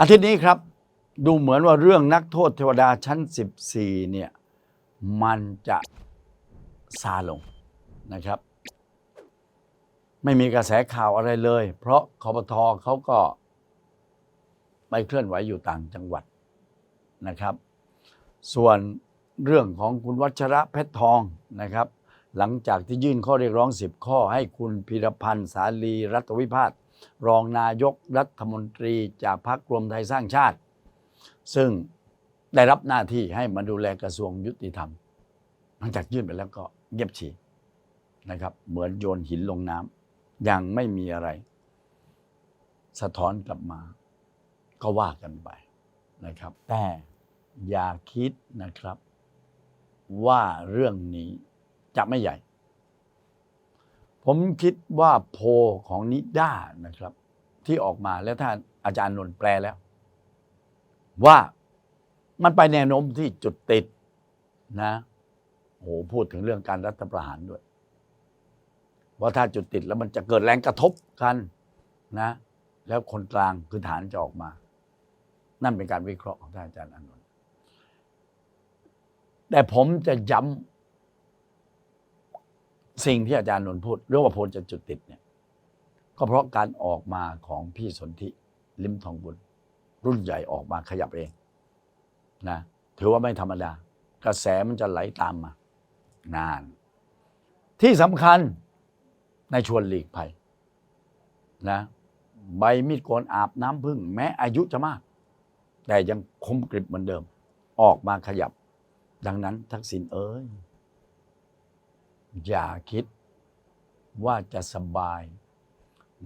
อาทิตย์นี้ครับ ดูเหมือนว่าเรื่องนักโทษเทวดาชั้น 14 เนี่ย มันจะซาลงนะครับ ไม่มีกระแสข่าวอะไรเลย เพราะคอปทเขาก็ไปเคลื่อนไหวอยู่ต่างจังหวัดนะครับ ส่วนเรื่องของคุณวัชระเพชรทองนะครับ หลังจากที่ยื่นข้อเรียกร้อง 10 ข้อให้คุณพิรพันธ์สาลีรัตวิพาท รองนายกรัฐมนตรีจากพรรครวมไทยสร้างชาติ ซึ่งได้รับหน้าที่ให้มาดูแลกระทรวงยุติธรรม หลังจากยื่นไปแล้วก็เงียบฉี่นะครับ เหมือนโยนหินลงน้ำยังไม่มีอะไร สะท้อนกลับมา ก็ว่ากันไปนะครับ แต่อย่าคิดนะครับว่าเรื่องนี้จะไม่ใหญ่ ผมคิดว่าโพของนิด้านะครับ ที่ออกมาแล้วท่านอาจารย์นนท์แปลแล้ว ว่ามันไปแนวโน้มที่จุดติดนะโหพูดถึงเรื่องการรัฐประหารด้วย ว่าถ้าจุดติดแล้วมันจะเกิดแรงกระทบกันนะ แล้วคนกลางคือฐานจะออกมา นั่นเป็นการวิเคราะห์ของท่านอาจารย์อานนท์แต่ผมจะย้ำ สิ่งที่อาจารย์นนท์พูดเรื่องว่าโพลจะจุดติดเนี่ยก็เพราะการออกมาของพี่สนธิลิมทองบุญ รุ่นใหญ่ออกมาขยับเองนะถือว่าไม่ธรรมดา กระแสมันจะไหลตามมา นาน ที่สำคัญในชวนหลีกภัยนะใบมีดโกนอาบน้ำพึ่ง แม้อายุจะมาก แต่ยังคมกริบเหมือนเดิม ออกมาขยับ ดังนั้นทักษิณเอ้ย อย่าคิดว่าจะสบาย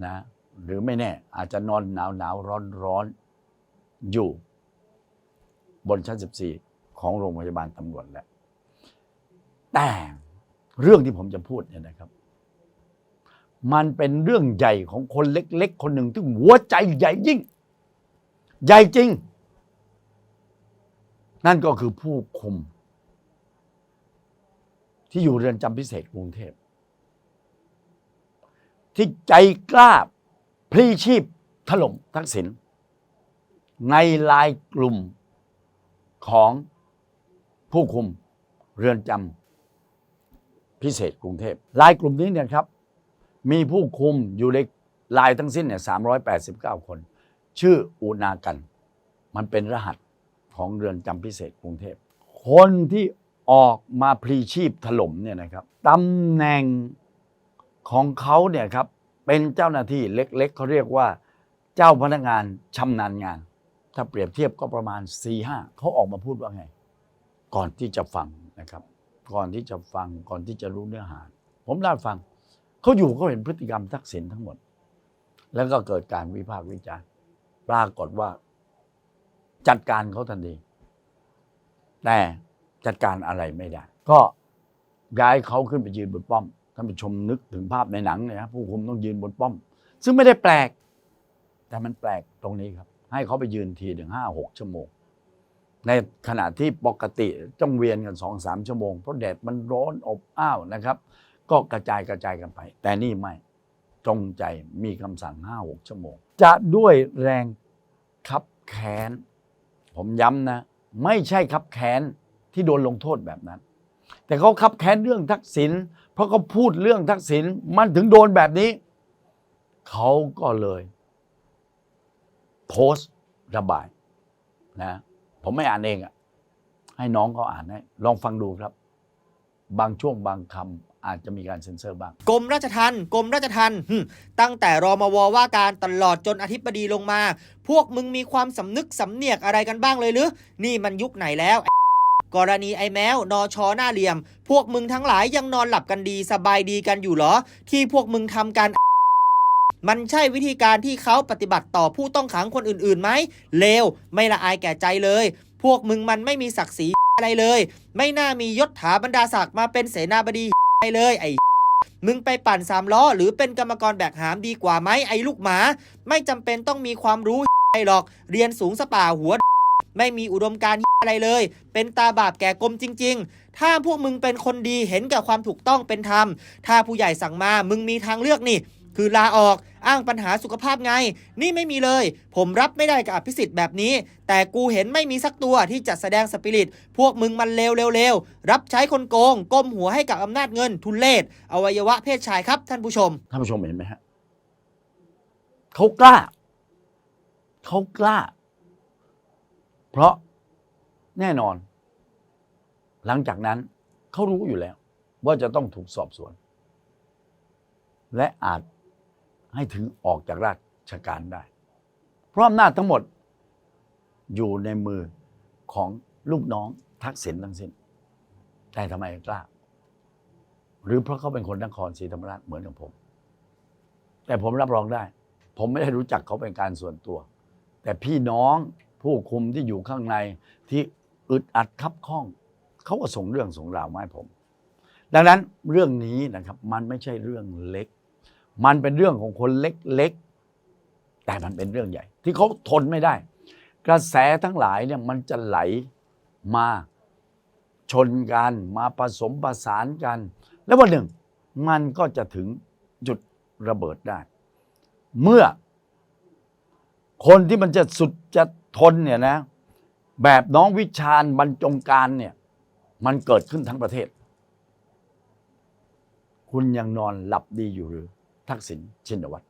นะหรือไม่แน่ อาจจะนอนหนาวหนาวร้อนร้อนอยู่ บนชั้น 14 ของโรงพยาบาลตำรวจแหล้วแต่เรื่องที่ผมจะพูดเนี่ยนะครับ มันเป็นเรื่องใหญ่ของคนเล็ก ๆ คนหนึ่งที่หัวใจใหญ่ยิ่ง ใหญ่จริง นั่นก็คือผู้คุม ที่อยู่เรือนจำพิเศษกรุงเทพ ที่ใจกล้าพลีชีพถล่มทักษิณในลายกลุ่มของผู้คุมเรือนจำพิเศษกรุงเทพลายกลุ่มนี้เนี่ยครับ มีผู้คุมอยู่ในลายทั้งสิ้นเนี่ย389 คน ชื่ออุนากัน มันเป็นรหัสของเรือนจำพิเศษกรุงเทพ คนที่ ออกมาพลีชีพถล่มเนี่ยนะครับตำแหน่งของเขาเนี่ยครับเป็นเจ้าหน้าที่เล็กๆเขาเรียกว่า เจ้าพนักงานชำนาญงาน ถ้าเปรียบเทียบก็ประมาณ4ีห้าเขาออกมาพูดว่าไง ก่อนที่จะฟังนะครับ ก่อนที่จะฟังก่อนที่จะรู้เนื้อหา ผมได้ฟังเขาอยู่เขาเห็นพฤติกรรมทักษิณทั้งหมด แล้วก็เกิดการวิพากษ์วิจารณ์ปรากฏว่า จัดการเขาทันทีแต่ จัดการอะไรไม่ได้ ก็ย้ายเขาขึ้นไปยืนบนป้อมท่านผู้ชมนึกถึงภาพในหนังเนี่ยนะผู้คุมต้องยืนบนป้อม ซึ่งไม่ได้แปลก แต่มันแปลกตรงนี้ครับ ให้เขาไปยืนทีถึงห้าหกชั่วโมง ในขณะที่ปกติต้องเวียนกันสองสามชั่วโมง เพราะแดดมันร้อนอบอ้าวนะครับ ก็กระจายกระจายกันไป แต่นี่ไม่จงใจมีคำสั่งห้าหกชั่วโมง จะด้วยแรงคับแค้น ผมย้ำนะ ไม่ใช่คับแค้น ที่โดนลงโทษแบบนั้น แต่เขาคับแค้นเรื่องทักษิณเพราะเขาพูดเรื่องทักษิณมันถึงโดนแบบนี้ เขาก็เลย โพสต์ระบายนะ ผมไม่อ่านเองอะให้น้องเขาอ่านให้ลองฟังดูครับ บางช่วงบางคำอาจจะมีการเซ็นเซอร์บ้างกรมราชทัณฑ์กรมราชทัณฑ์หึตั้งแต่รอมวว่าการตลอดจนอธิบดีลงมา พวกมึงมีความสำนึกสำเนียกอะไรกันบ้างเลยหรือ นี่มันยุคไหนแล้ว กรณีไอ้แมวนอชอหน้าเหลี่ยม พวกมึงทั้งหลายยังนอนหลับกันดีสบายดีกันอยู่เหรอ ที่พวกมึงทำกันมันใช่วิธีการที่เขาปฏิบัติต่อผู้ต้องขังคนอื่นๆไหมเลวไม่ละอายแก่ใจเลย พวกมึงมันไม่มีศักดิ์ศรีอะไรเลย ไม่น่ามียศถาบรรดาศักดิ์มาเป็นเสนาบดีอะไรเลยไอ้มึงไปปั่นสามล้อหรือเป็นกรรมกรแบกหามดีกว่าไหมไอ้ลูกหมา ไม่จำเป็นต้องมีความรู้อะไรหรอก เรียนสูงสป่าหัว ไม่มีอุดมการอะไรเลย เป็นตาบาปแก่กรมจริง ๆ ถ้าพวกมึงเป็นคนดีเห็นกับความถูกต้องเป็นธรรม ถ้าผู้ใหญ่สั่งมา มึงมีทางเลือกนี่ คือลาออกอ้างปัญหาสุขภาพไง นี่ไม่มีเลย ผมรับไม่ได้กับอภิสิทธิ์แบบนี้ แต่กูเห็นไม่มีสักตัวที่จะแสดงสปิริต พวกมึงมันเลวเร็วเร็วๆรับใช้คนโกง ก้มหัวให้กับอำนาจเงินทุนเลศอวัยวะเพศชายครับท่านผู้ชม ท่านผู้ชมเห็นไหมฮะเขากล้าเขากล้า เพราะแน่นอน หลังจากนั้นเขารู้อยู่แล้ว ว่าจะต้องถูกสอบสวน และอาจให้ถึงออกจากราชการได้ เพราะอำนาจทั้งหมดอยู่ในมือของลูกน้องทักษิณทั้งสิ้น แต่ทำไมกล้า หรือเพราะเขาเป็นคนนครศรีธรรมราชเหมือนกับผม แต่ผมรับรองได้ ผมไม่ได้รู้จักเขาเป็นการส่วนตัว แต่พี่น้อง ผู้คุมที่อยู่ข้างในที่อึดอัดคับข้องเขาก็ส่งเรื่องส่งราวมาให้ผม ดังนั้นเรื่องนี้นะครับมันไม่ใช่เรื่องเล็ก มันเป็นเรื่องของคนเล็กๆแต่มันเป็นเรื่องใหญ่ ที่เขาทนไม่ได้ กระแสทั้งหลายเนี่ยมันจะไหลมาชนกันมาผสมประสานกัน แล้ววันหนึ่งมันก็จะถึงจุดระเบิดได้ เมื่อ คนที่มันจะสุดจะทนเนี่ยนะ แบบน้องวิชาญบรรจงการเนี่ย มันเกิดขึ้นทั้งประเทศ คุณยังนอนหลับดีอยู่หรือ ทักษิณชินวัตร